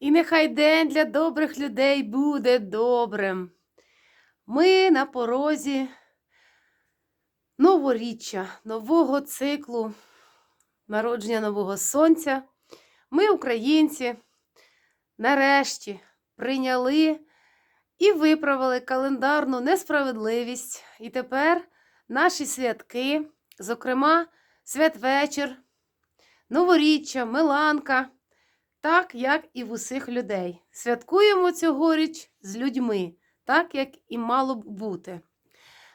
І нехай день для добрих людей буде добрим. Ми на порозі новоріччя, нового циклу, народження нового сонця. Ми, українці, нарешті прийняли і виправили календарну несправедливість. І тепер наші святки, зокрема, святвечір, новоріччя, Миланка, так як і в усіх людей. Святкуємо цьогоріч з людьми, так як і мало б бути.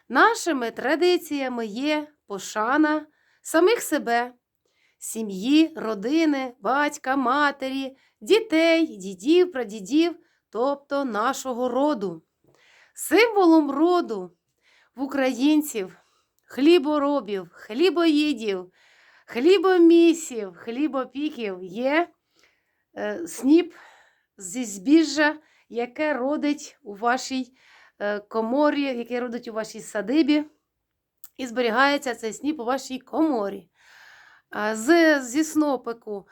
Нашими традиціями є пошана самих себе, сім'ї, родини, батька, матері, дітей, дідів, прадідів, тобто нашого роду. Символом роду в українців, хліборобів, хлібоїдів, хлібомісів, хлібопіків є сніп зі збіжжя, яке родить у вашій е, коморі, яке родить у вашій садибі, і зберігається цей сніп у вашій коморі. З, зі снопику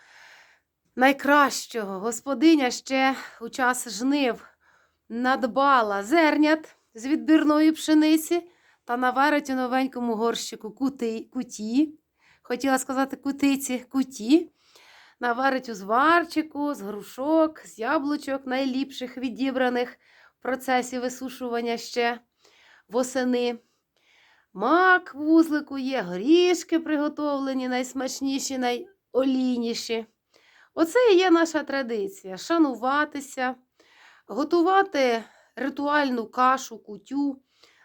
найкращого господиня ще у час жнив надбала зернят з відбірної пшениці та наварить у новенькому горщику кути, куті. Хотіла сказати кутиці, куті. Наварить у зварчику, з грушок, з яблучок, найліпших відібраних в процесі висушування ще восени. Мак вузлику є, горішки приготовлені, найсмачніші, найолійніші. Оце і є наша традиція шануватися, готувати ритуальну кашу, кутю,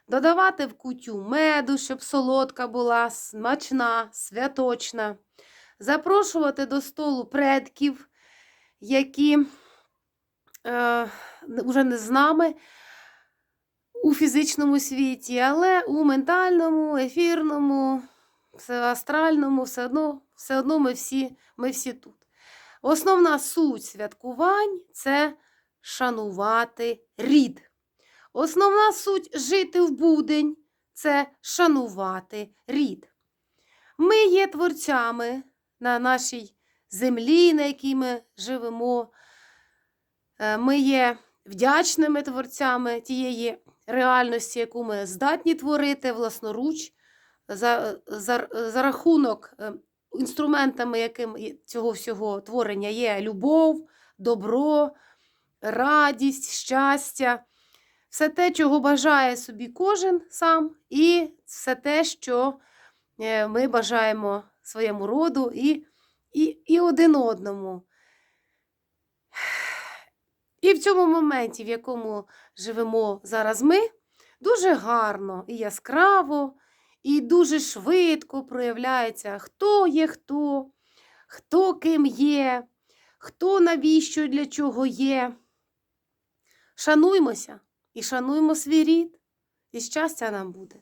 додавати в кутю меду, щоб солодка була, смачна, святочна, запрошувати до столу предків, які е, вже не з нами у фізичному світі, але у ментальному, ефірному, астральному, все одно, все одно ми всі, ми всі тут. Основна суть святкувань це шанувати рід. Основна суть жити в будень це шанувати рід. Ми є творцями на нашій землі, на якій ми живемо. Е, Ми є вдячними творцями тієї реальності, яку ми здатні творити власноруч за, за, за рахунок е, інструментами, яким цього всього творення є любов, добро, радість, щастя, все те, чого бажає собі кожен сам, і все те, що е, ми бажаємо своєму роду і, і, і один одному. І в цьому моменті, в якому живемо зараз ми, дуже гарно і яскраво, і дуже швидко проявляється, хто є хто, хто ким є, хто навіщо для чого є. Шануймося і шануймо свій рід, і щастя нам буде.